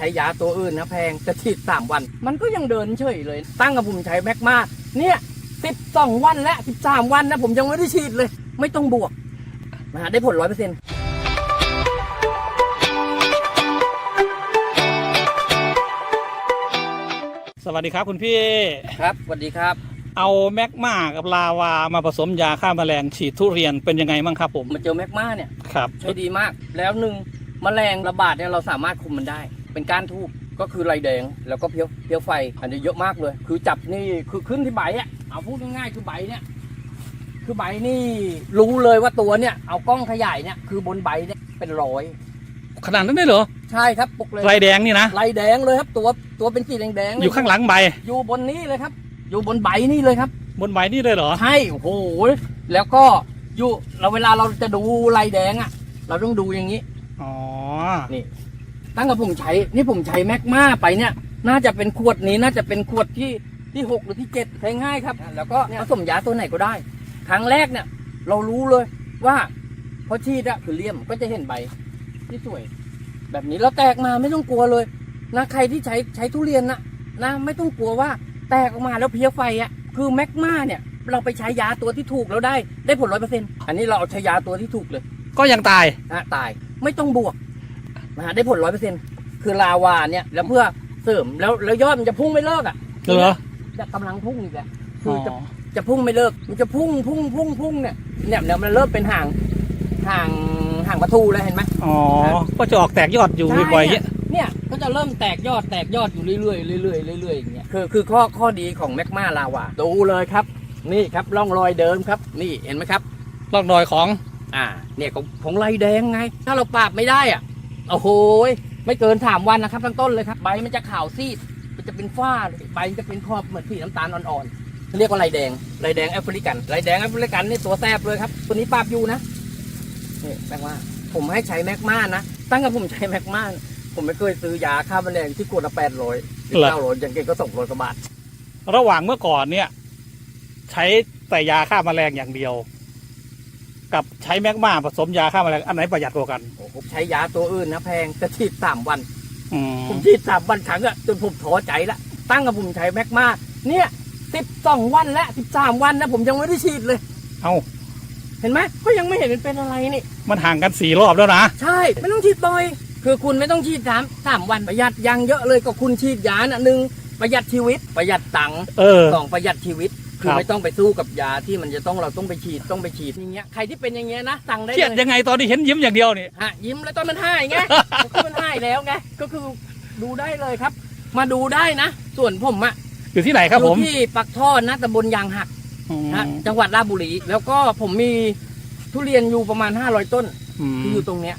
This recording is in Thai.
ช้ยาตัวอื่นนะแพงจะฉีดสามวัน มันก็ยังเดินเฉยเลย ตั้งกับผมใช้แม็กมาเนี่ยสิบสองวันและสิบสามวันนะผมยังไม่ได้ฉีดเลย ไม่ต้องบวกนะฮะได้ผลร้อยเปอร์เซ็นต์สวัสดีครับคุณพี่ ครับสวัสดีครับ เอาแมกมากับลาวามาผสมยาฆ่าแมลงฉีดทุเรียนเป็นยังไงบ้างครับผมมาเจอแม็กมาเนี่ยครับใช้ดีมากแล้วหนึ่งแมลงระบาดเนี่ยเราสามารถคุมมันได้ เป็นก้านทูบก็คือไรแดงแล้วก็เพี้ยวเพี้ยวไฟ อันนี้เยอะมากเลย คือจับนี่คือขึ้นที่ใบอะเอาพูดง่ายๆคือใบเนี่ยคือใบนี่รู้เลยว่าตัวเนี่ยเอากล้องขยายเนี่ยคือบนใบเนี่ยเป็นร้อยขนาดนั้นได้เหรอใช่ครับปกเลยไรแดงนี่นะไรแดงเลยครับ ตัวตัวเป็นสีแดงๆเลอยู่ข้างหลังใบ อยู่บนนี้เลยครับ อยู่บนใบนี่เลยครับ บนใบนี่เลยเหรอใช่โอ้โหแล้วก็อยู่เราเวลาเราจะดูไรแดงอะ เราต้องดูอย่างนี้อ๋อนี่ ตั้งแต่ผมใช้นี่ผมใช้แมกมาไปเนี่ย น่าจะเป็นขวดนี้น่าจะเป็นขวดที่ที่หกหรือที่เจ็ดใช้ง่ายครับ แล้วก็ผสมยาตัวไหนก็ได้ ครั้งแรกเนี่ย เรารู้เลยว่าพอฉีดอะคือเลี่ยมก็จะเห็นใบที่สวย แบบนี้แล้วแตกมาไม่ต้องกลัวเลยนะใครที่ใช้ใช้ทุเรียนนะนะไม่ต้องกลัวว่าแตกออกมาแล้วเพลี้ยไฟอะคือแมกมาเนี่ย เราไปใช้ยาตัวที่ถูกแล้วได้ได้ผลร้อยเปอร์เซ็นต์อันนี้เราเอาใช้ยาตัวที่ถูกเลย ก็ยังตายนะตายไม่ต้องบวก นะฮะได้ผลร้อยเปอร์เซ็นต์คือลาวาเนี่ยแล้วเพื่อเสริมแล้วแล้วยอดมันจะพุ่งไม่เลิกอะเหรอจะกำลังพุ่งอีกแหละอ๋คืออจะจะพุ่งไม่เลิก มันจะพุ่งพุ่งพุ่งพุ่งเนี่ยเนี่ยเนี่ยมันเริ่มเป็นห่างห่างห่างประตูแล้วเห็นไหมอ๋อก็จะออกแตกยอดอยู่ใช่บ่อยๆเงี้ยเนี่ยก็จะเริ่มแตกยอดแตกยอดอยู่เรื่อยๆเรื่อยๆเรื่อยๆอย่างเงี้ยคือคือข้อข้อดีของแมกมาลาวาดูเลยครับ นี่ครับร่องรอยเดิมครับ นี่เห็นไหมครับร่องรอยของ อ่า เนี่ยของของไรแดงไง ถ้าเราปราบไม่ได้อะ โอ้โหยไม่เกินสามวันนะครับทั้งต้นเลยครับ ใบมันจะขาวซีดมันจะเป็นฝ้าเลยใบมันจะเป็นขอบเหมือนสีน้ำตาลอ่อนๆเรียกว่าไรแดงไรแดงแอฟริกันไรแดงแอฟริกันนี่ตัวแสบเลยครับตัวนี้ปราบอยู่นะนี่แม็กมาผมให้ใช้แม็กมานะตั้งแต่ผมใช้แม็กมาผมไม่เคยซื้อยาฆ่าแมลงที่ขวดละแปดร้อยเก้าร้อยยังเก่งก็สองร้อยกว่าบาทระหว่างเมื่อก่อนเนี่ย ใช้แต่ยาฆ่าแมลงอย่างเดียว กับใช้แมกมาผสมยาฆ่าแมลงอันไหนประหยัดกว่ากันโอ้โหผมใช้ยาตัวอื่นนะแพงจะฉีดสามวัน อืมผมฉีดสามวันครั้งอะจนผมท้อใจละตั้งกับผมใช้แม็กมาเนี่ยสิบสองวันและสิบสามวันนะผมยังไม่ได้ฉีดเลย เอา เห็นไหมก็ยังไม่เห็นมันเป็นอะไรนี่ มันห่างกันสี่รอบแล้วนะ ใช่ ไม่ต้องฉีดบ่อย คือคุณไม่ต้องฉีดสามสามวันประหยัดยังเยอะเลยก็คุณฉีดยาน่ะหนึ่งประหยัดชีวิตประหยัดตังค์เออ สองประหยัดชีวิต คือครับไม่ต้องไปสู้กับยาที่มันจะต้องเราต้องไปฉีดต้องไปฉีดอย่างเงี้ยใครที่เป็นอย่างเงี้ยนะสั่งได้เครียดเลยยังไงตอนที่เห็นยิ้มอย่างเดียวนี่ ฮะยิ้มแล้วตอนมันให้ไงก็คือมันให้แล้วไงก็คือดูได้เลยครับ มาดูได้นะ ส่วนผมอะอยู่ที่ไหนครับอผยู่มที่ปักท่อนะตำบลยางหักอืมนะจังหวัดราชบุรี แล้วก็ผมมีทุเรียนอยู่ประมาณ 500 ต้นอืม ที่อยู่ตรงเนี้ย